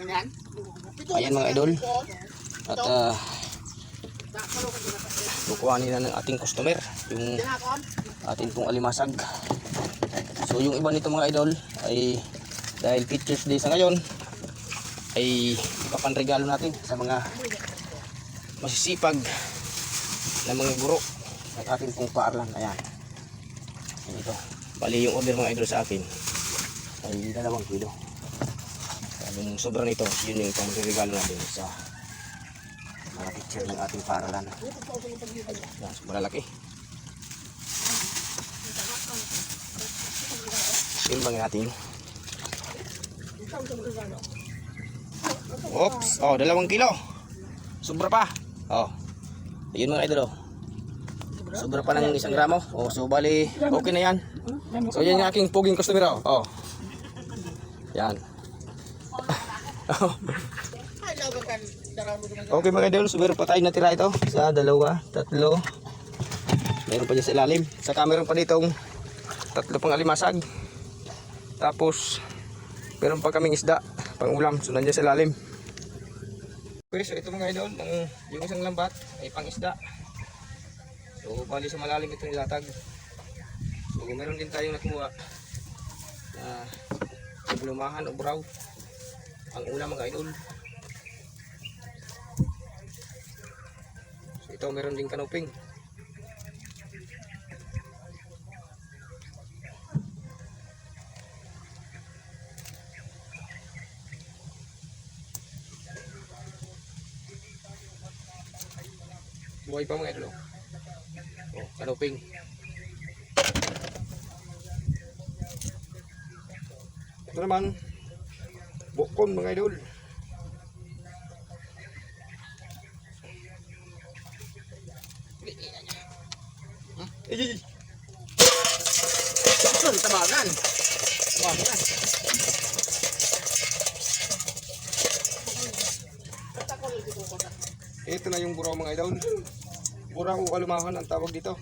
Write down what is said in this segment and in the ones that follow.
Ayan mga idol. At uh, kukuhanin na ng ating customer yung ating pong alimasag. So yung iba nito mga idol ay dahil Teachers Day sa ngayon ay ipapanregalo natin sa mga masisipag na mga guro ng ating pong paaralan. Ayan. Ayan ito. Bali yung order mga idol sa akin ay dalawang kilo. Yung sobra nito, yun yung pang regalo natin sa mga teacher ng ating paaralan. Yan, sobrang laki. Yun bang natin? Oops, oh, dalawang kilo. Sobra pa. Oh. Ayun mga idol, oh. Sobra pa ng isang gramo. Oh, so bali, okay na yan. So yan yung aking puging customer, oh. oh. Yan. Okay mga idol, so meron pa tayo natira ito. Isa, dalawa, tatlo. Meron pa dyan sa ilalim. Saka meron pa ditong tatlo pang alimasag. Tapos, meron pa kaming isda, pang ulam. So nandiyan sa ilalim. Okay, so ito mga idol, yung isang lambat ay pang isda. So bali sa malalim ito nilatag. So meron din tayong nakuha na lumahan o braw. Ang ulam mga idol. So ito meron din kanuping. Buhay pa mga idol. oh. Oh, kanuping. Ito naman, bukon mga idol. Eh. Ito, tabagan. Tabagan. Ito na yung buraw mga idol. Buraw o alumahan ang tawag dito.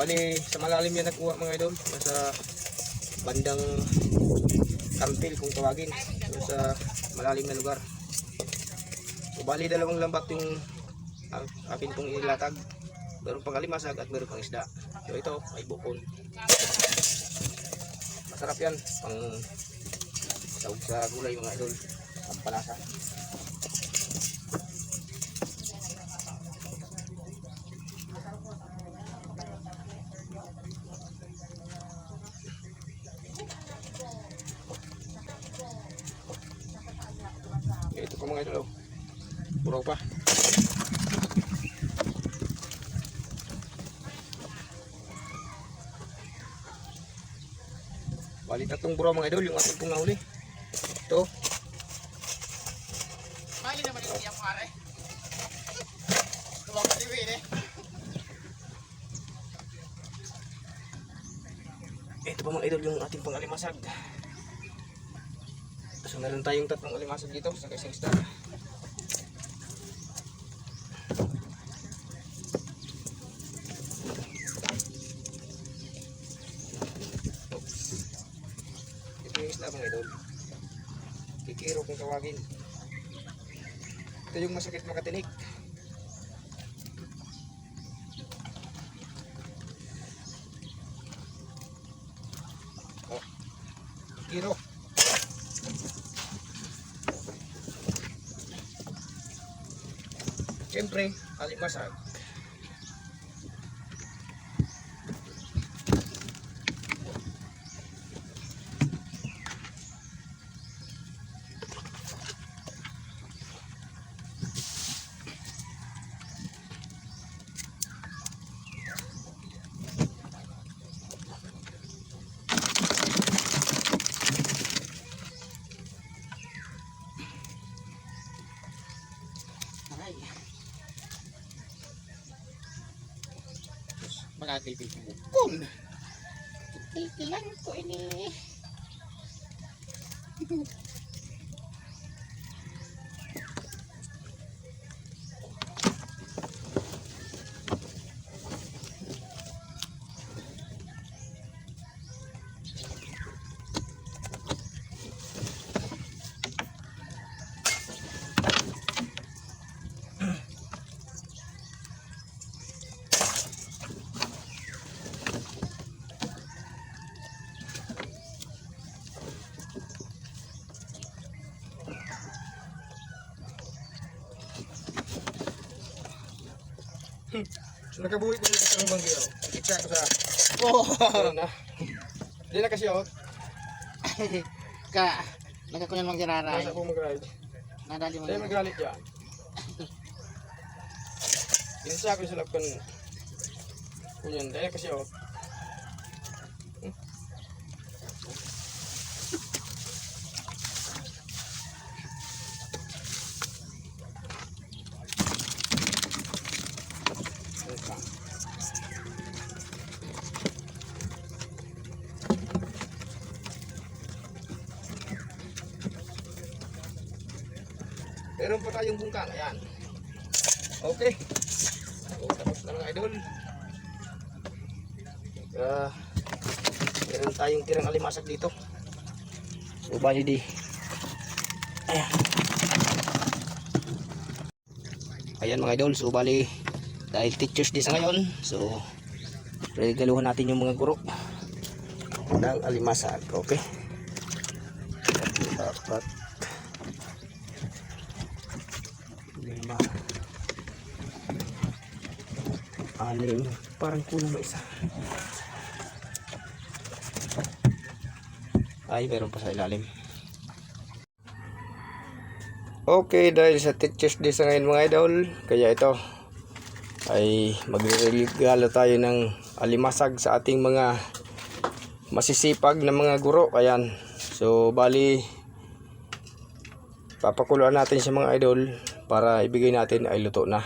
Bali, sa malalim yan nakuha mga idol. Nasa bandang kampil kung tawagin. So, sa malalim na lugar. So, bali dalawang lambat yung akin pong inilatag. Meron pang alimasag at meron pang isda. So ito ay bukon. Masarap yan. Pang sahog sa gulay mga idol. Ang palasa. Okay, ito pa mga idol. oh. Puro pa. Bali tatlong buraw mga idol yung ating pong nahuli. Ito. Mali naman yung tiyak pare. Tumama si Win eh. Ito pa mga idol yung ating pang alimasag. So meron tayong tatlong alimasag dito sa isang isda. Oops. Ito yung isda mga idol. Kikiro kung tawagin. Ito yung masakit makatinik. Oh. Kikiro. Siyempre, alimasag. Mga kaibigan mo. Kun! Titilan ko ini. Nakabuhi ko sa isang banggi. oh. Iksa ko sa... Oh. Ayun na. Hindi na kasi oh. Ka. Nagkakunan mong giraray. Nasa ko mag-ride. Nadali mo. Dahil magalit yan. Insa ko sa lakan. Kunyan. Dahil kasi oh. Meron pa tayong bungkang. Ayan. Okay. So, tapos na mga idol. Uh, meron tayong tirang alimasag dito. So bali di. Ayan. Ayan mga idol, so bali dahil teachers day sa ngayon, so regaluhan natin yung mga guro ng alimasag, okay? Dapat lima anim parang kulang ba isa? Ay meron pa sa ilalim. Okay, dahil sa Teachers Day sa ngayon mga idol, kaya ito ay magregalo tayo ng alimasag sa ating mga masisipag na mga guro. Ayan. So, bali papakuluan natin sa mga idol para ibigay natin ay luto na.